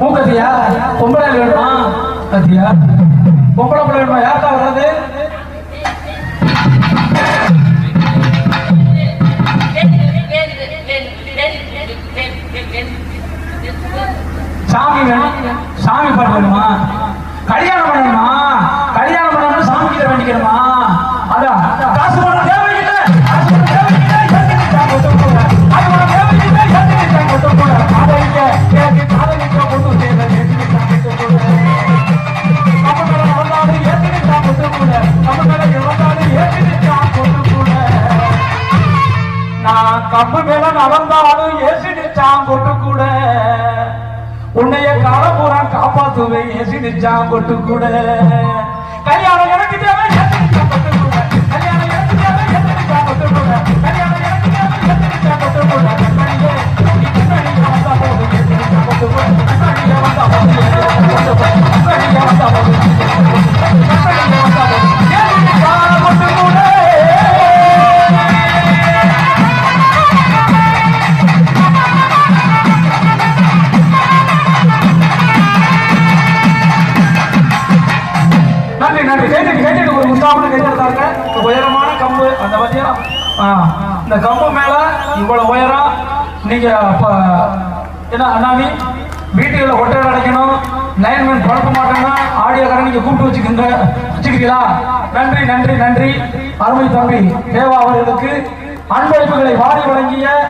மூக்கத்தியா? பொம்பளை வேணுமா? கத்தியா பொம்பளை பிள்ளை வேணுமா? யார்த்தா வர்றது? சாமி வேணும். சாமி பாட்டு வேணுமா? கல்யாணம் பண்ணணுமா? கல்யாணம் பண்ணணும் சாமி கிட்ட வேண்டிக்கணுமா? கம்பு மேல நடந்தாலும் ஏசிடிச்சான் கொட்டு கூட உன்னைய காலபூரா காப்பாத்துவேன் ஏசிடிச்சான் கொட்டு கூட கல்யாணம் எனக்கு தேவை ஏசிடிச்சான் கொட்டு கூட கல்யாணம் எனக்கு தேவை ஏசிடிச்சான் கொட்டு கூட கல்யாணம் எனக்கு தேவை ஏசிடிச்சான் கொட்டு கூட கண்மணியே நீ கண்மணியே வந்தா போதும் ஏசிடிச்சான் வந்தா போதும் நன்றி நன்றி கேட்டுட்டு ஒரு உற்சாகமான கேட்டுருக்காங்க உயரமான கம்பு அந்த பத்தியா? இந்த கம்பு மேல இவ்வளவு உயரம் நீங்க அப்ப என்ன அண்ணாமி வீட்டுகளில் ஒட்டை அடைக்கணும். லைன்மேன் குழப்ப மாட்டாங்க. ஆடியோக்காரன் நீங்க கூப்பிட்டு வச்சுக்கோங்க வச்சுக்கிறீங்களா நன்றி நன்றி நன்றி. அருமை தம்பி தேவா அவர்களுக்கு அன்பளிப்புகளை வாரி வழங்கிய